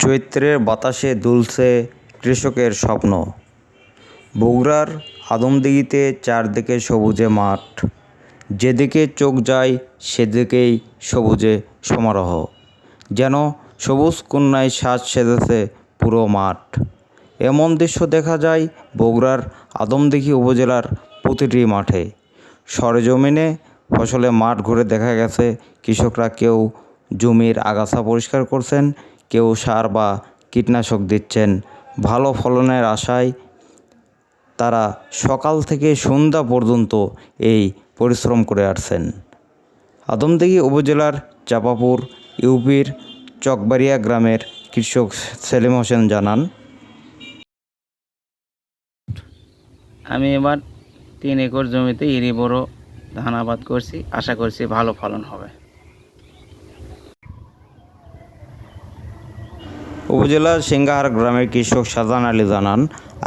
চৈত্রের বাতাসে দুলছে কৃষকের স্বপ্ন। বগুড়ার আদমদীঘিতে চারদিকে সবুজে মাঠ। যেদিকে চোখ যায়, সেদিকেই সবুজে সমারোহ। যেন সবুজ কন্যায় সাজ সেজেছে পুরো মাঠ। এমন দৃশ্য দেখা যায় বগুড়ার আদমদিঘি উপজেলার প্রতিটি মাঠে। সরেজমিনে ফসলে মাঠ ঘুরে দেখা গেছে, কৃষকরা কেউ জমির আগাছা পরিষ্কার করছেন কেউ সার বা কীটনাশক দিচ্ছেন। ভালো ফলনের আশায় তারা সকাল থেকে সন্ধ্যা পর্যন্ত এই পরিশ্রম করে আসছেন। আদমদিঘি উপজেলার চাপাপুর, ইউপির চকবাড়িয়া গ্রামের কৃষক সেলিম হোসেন জানান, আমি এবার তিন একর জমিতে ইরি বড় ধান আবাদ করছি। আশা করছি ভালো ফলন হবে। উপজেলার সিঙ্গাহার গ্রামের কৃষক শাহজাহান আলী জানান,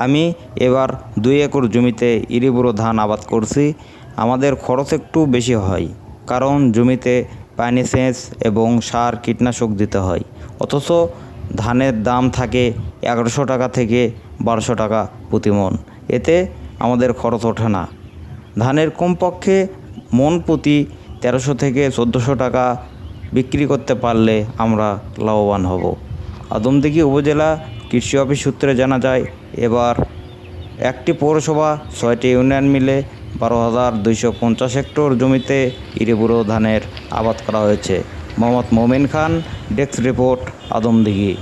আমি এবার দুই একর জমিতে ইরিবুড়ো ধান আবাদ করছি। আমাদের খরচ একটু বেশি হয়, কারণ জমিতে পানি সেচ এবং সার কীটনাশক দিতে হয়। অথচ ধানের দাম থাকে এগারোশো টাকা থেকে বারোশো টাকা প্রতি মন। এতে আমাদের খরচ ওঠে না। ধানের কমপক্ষে মন প্রতি তেরোশো থেকে চোদ্দোশো টাকা বিক্রি করতে পারলে আমরা লাভবান হব। আদমদিঘি উপজেলা কৃষি অফিস সূত্রে জানা যায়, এবার একটি পৌরসভা, ছয়টি ইউনিয়ন মিলে বারো হাজার দুইশো পঞ্চাশ হেক্টর জমিতে ইরিবুড়ো ধানের আবাদ করা হয়েছে। Mohammad Momin Khan, desk report, Adamdighi.